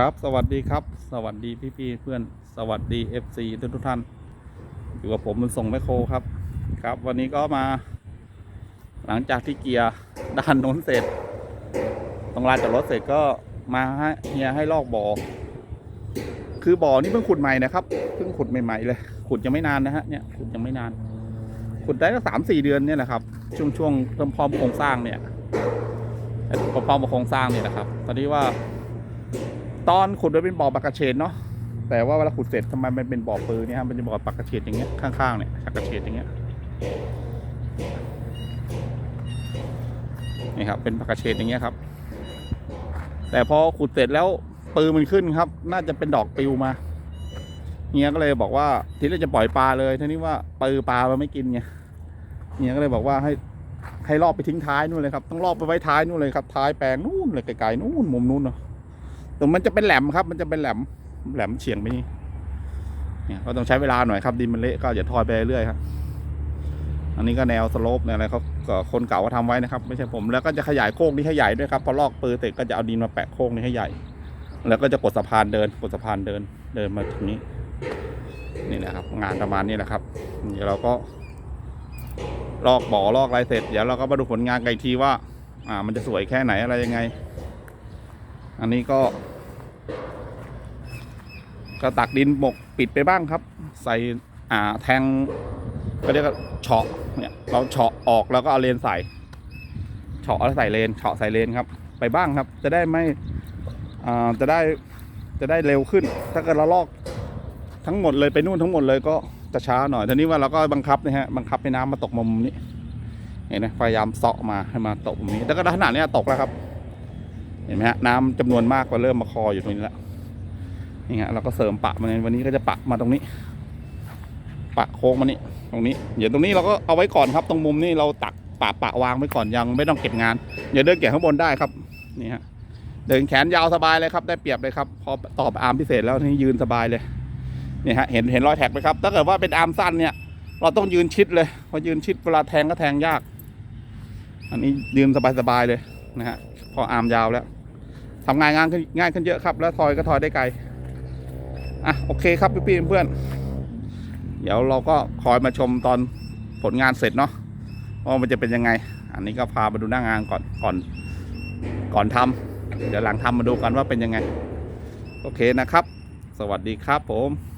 ครับ สวัสดีครับ สวัสดีพี่พี่เพื่อน สวัสดี FC ทุกทุกท่าน อยู่กับผมมันส่งแมคโครครับ ครับ วันนี้ก็มา หลังจากที่เกียร์ด้านโน้นเสร็จ ตรงลานจอดรถเสร็จก็มาให้เฮียให้ลอกบ่อ คือบ่อนี่เพิ่งขุดใหม่นะครับ เพิ่งขุดใหม่ๆเลย ขุดยังไม่นานนะฮะ เนี่ย ขุดยังไม่นาน ขุดได้ก็สามสี่เดือนเนี่ยแหละครับ ช่วงช่วงเริ่มพร้อมโครงสร้างเนี่ยพร้อมพร้อมโครงสร้างเนี่ยนะครับ ตอนนี้ว่า ตอนขุดไว้เป็นบ่อปากกระเฉดเนาะแต่ว่าเวลาขุดเสร็จทำไมมันเป็นบ่อปืนเนี่ยครับมันจะบ่อปากกระเฉดอย่างเงี้ยข้างๆเนี่ยปากกระเฉดอย่างเงี้ยนี่ครับเป็นปากกระเฉดอย่างเงี้ยครับ แต่พอขุดเสร็จแล้วปืนมันขึ้นครับ น่าจะเป็นดอกปิวมาเฮียก็เลยบอกว่าทีแรกจะปล่อยปลาเลยทีนี้ว่าปือปลามันไม่กินไงเฮียก็เลยบอกว่าให้ให้รอบไปทิ้งท้ายนู่นเลยครับต้องรอบไปไว้ท้ายนู่นเลยครับท้ายแปลงนู่นเลยไกลๆนู่นมุมนู่นเนาะ รงมันจะเป็นแหลมครับ มันจะเป็นแหลม แหลมเฉียงไปนี่เนี่ยก็ต้องใช้เวลาหน่อยครับดินมันเละก็อย่าทอยไปเรื่อยครับอันนี้ก็แนวสโลปเนี่ยอะไรเขาคนเก่าก็ทำไว้นะครับ ไม่ใช่ผมแล้วก็จะขยายโค้งนี้ให้ใหญ่ด้วยครับพอลอกปืนเสร็จก็จะเอาดินมาแปะโค้งนี้ให้ใหญ่ แล้วก็จะกดสะพานเดินกดสะพานเดินเดินมาถึงนี้ นี่แหละครับ งานประมาณนี้แหละครับ เดี๋ยวเราก็ ลอกบ่อลอกอะไรเสร็จเดี๋ยวเราก็มาดูผลงานกันอีกทีว่า อ่า มันจะสวยแค่ไหนอะไรยังไง อันนี้ก็ ก็ตักดินบกปิดไปบ้างครับ ใส่อ่าแทงก็เรียกว่าเฉาะเนี่ยเราเฉาะออกแล้วก็เอาเลนใส่เฉาะแล้วใส่เลนเฉาะใส่เลนครับ ไปบ้างครับ จะได้ไม่อ่าจะได้จะได้เร็วขึ้น ถ้าเกิดเราลอกทั้งหมดเลยไปนู่นทั้งหมดเลยก็จะช้าหน่อยทีนี้ว่าเราก็บังคับนะฮะบังคับให้น้ำมาตกมุมนี้เห็นไหมพยายามเสาะมาให้มาตกมุมนี้แล้วก็ขนาดนี้ตกแล้วครับ เห็นไหมฮะน้ำจำนวนมากก็เริ่มมาคออยู่ตรงนี้แล้ว นี่ฮะเราก็เสริมปะมาในวันนี้ก็จะปะมาตรงนี้ ปะโค้งมานี่ตรงนี้เดี๋ยวตรงนี้เราก็เอาไว้ก่อนครับตรงมุมนี้เราตักปะปะวางไว้ก่อนยังไม่ต้องเก็บงานอย่าเดินเก็บข้างบนได้ครับนี่ฮะเดินแขนยาวสบายเลยครับ ได้เปรียบเลยครับ พอตอบอาร์มพิเศษแล้วนี่ยืนสบายเลยนี่ฮะเห็นเห็นรอยแท็กไหมครับ ถ้าเกิดว่าเป็นอาร์มสั้นเนี่ย เราต้องยืนชิดเลย พอยืนชิดเวลาแทงก็แทงยาก อันนี้ยืนสบายๆเลยนะฮะพออาร์มยาวแล้วทำงานง่ายขึ้นง่ายขึ้นเยอะครับ แล้วทอยก็ทอยได้ไกล อะโอเคครับพี่ๆเพื่อนเดี๋ยวเราก็คอยมาชมตอนผลงานเสร็จเนาะว่ามันจะเป็นยังไง อันนี้ก็พามาดูหน้างานก่อนก่อนก่อนทำเดี๋ยวหลังทำมาดูกันว่าเป็นยังไง โอเคนะครับ สวัสดีครับผม